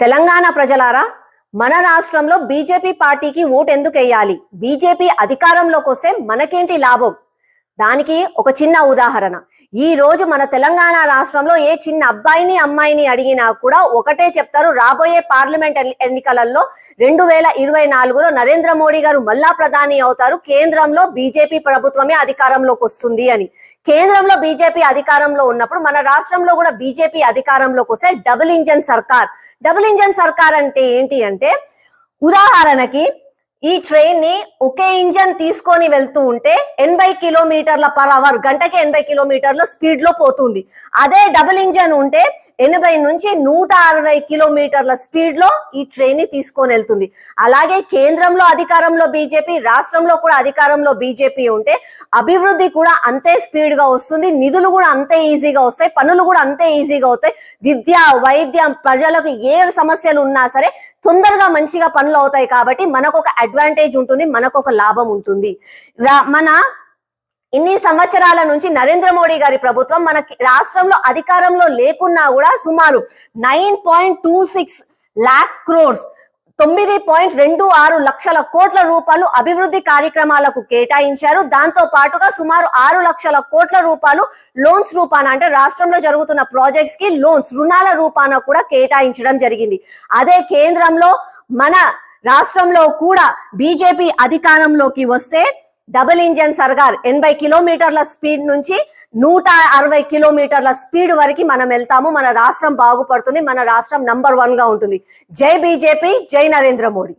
తెలంగాణ ప్రజలారా మన రాష్ట్రంలో బీజేపీ పార్టీకి ఓటు ఎందుకు వేయాలి బీజేపీ అధికారంలోకి వస్తే మనకేంటి లాభం? దానికి ఒక చిన్న ఉదాహరణ. ఈ రోజు మన తెలంగాణ రాష్ట్రంలో ఏ చిన్న అబ్బాయిని అమ్మాయిని అడిగినా కూడా ఒకటే చెప్తారు. రాబోయే పార్లమెంట్ ఎన్నికలలో రెండు వేల ఇరవై నాలుగులో నరేంద్ర మోడీ గారు మళ్ళా ప్రధాని అవుతారు. కేంద్రంలో బీజేపీ ప్రభుత్వమే అధికారంలోకి వస్తుంది అని. కేంద్రంలో బీజేపీ అధికారంలో ఉన్నప్పుడు మన రాష్ట్రంలో కూడా బీజేపీ అధికారంలోకి వస్తే డబుల్ ఇంజన్ సర్కార్ డబుల్ ఇంజన్ సర్కార్ అంటే ఏంటి అంటే ఉదాహరణకి ఈ ట్రైన్ని ఒకే ఇంజన్ తీసుకొని వెళ్తూ ఉంటే ఎనభై కిలోమీటర్ల పర్ అవర్ గంటకి ఎనభై కిలోమీటర్ల స్పీడ్లో పోతుంది. అదే డబుల్ ఇంజన్ ఉంటే ఎనభై నుంచి నూట అరవై కిలోమీటర్ల స్పీడ్లో ఈ ట్రైన్ని తీసుకొని వెళ్తుంది. అలాగే కేంద్రంలో అధికారంలో బీజేపీ రాష్ట్రంలో కూడా అధికారంలో బీజేపీ ఉంటే అభివృద్ధి కూడా అంతే స్పీడ్గా వస్తుంది. నిధులు కూడా అంతే ఈజీగా వస్తాయి. పనులు కూడా అంతే ఈజీగా అవుతాయి. విద్య వైద్యం ప్రజలకు ఏ సమస్యలు ఉన్నా సరే తొందరగా మంచిగా పనులు అవుతాయి కాబట్టి మనకు ఒక అడ్వాంటేజ్ ఉంటుంది మనకు ఒక లాభం ఉంటుంది. మన ఇన్ని సంవత్సరాల నుంచి నరేంద్ర మోడీ గారి ప్రభుత్వం మన రాష్ట్రంలో అధికారంలో లేకున్నా కూడా సుమారు nine point two six lakh crores తొమ్మిది పాయింట్ రెండు ఆరు లక్షల కోట్ల రూపాయలు అభివృద్ధి కార్యక్రమాలకు కేటాయించారు. దాంతో పాటుగా సుమారు ఆరు లక్షల కోట్ల రూపాయలు లోన్స్ రూపాన అంటే రాష్ట్రంలో జరుగుతున్న ప్రాజెక్ట్స్కి లోన్స్ రుణాల రూపాన కూడా కేటాయించడం జరిగింది. అదే కేంద్రంలో మన రాష్ట్రంలో కూడా బీజేపీ అధికారంలోకి వస్తే డబుల్ ఇంజన్ సర్కార్ ఎనభై కిలోమీటర్ల స్పీడ్ నుంచి నూట అరవై కిలోమీటర్ల స్పీడ్ వరకు మనం వెళ్తాము. మన రాష్ట్రం బాగుపడుతుంది. మన రాష్ట్రం నంబర్ వన్గా ఉంటుంది. జై బీజేపీ జై నరేంద్ర మోడీ.